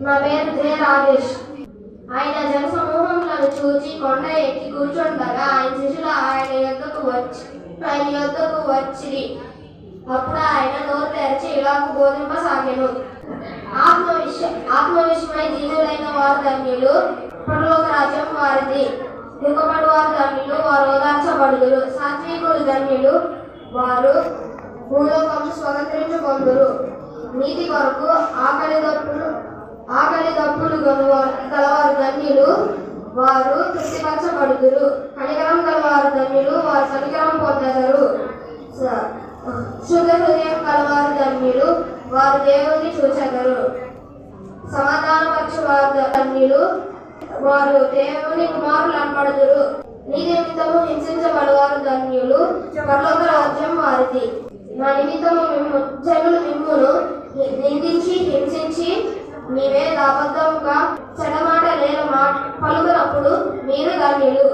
మా పేరు జే రాజేష్. ఆయన జనసమూహములను చూచి కొండ ఎక్కి కూర్చుండగా ఆయన శిష్యులు ఆయన యొక్కకు వచ్చి ఆయన యొక్కకు వచ్చి అప్పుడు ఆయన నోరు తెరిచి ఇలాగ బోధింపసాగాను. ఆత్మవిశ్వ ఆత్మవిశ్వమై దీనులైన వారు ధన్యులు. పరలోక రాజ్యం వారిది. దిగుబడి వారు ధన్యులు. వారు ఓదార్చబడుదురు. సాత్వికులు ధన్యులు. వారు భూలోకము స్వతంత్రించుకొందురు నీతి కొరకు ఆకలి దప్పులు ఆకలి దప్పులు గలవారు ధన్యులు వారు తృప్తిపరచబడుదురు. కనికరం గలవారు ధన్యులు వారు కనికరం పొందగరు శుద్ధ హృదయం గలవారు ధన్యులు వారు దేవుణ్ణి చూచెదరు. సమాధానపరచు వారు ధన్యులు వారు దేవుని కుమారులు అనబడుదురు. నీ నిమిత్తము హింసించబడవారు ధన్యులు పరలోక రాజ్యం వారిది. నా నిమిత్తము మేము జనులు మిమ్మును నిందించి హింసించి మీ మీద అబద్ధముగా చెడమాట లేని మాట పలుకునప్పుడు మీరు ధన్యులు.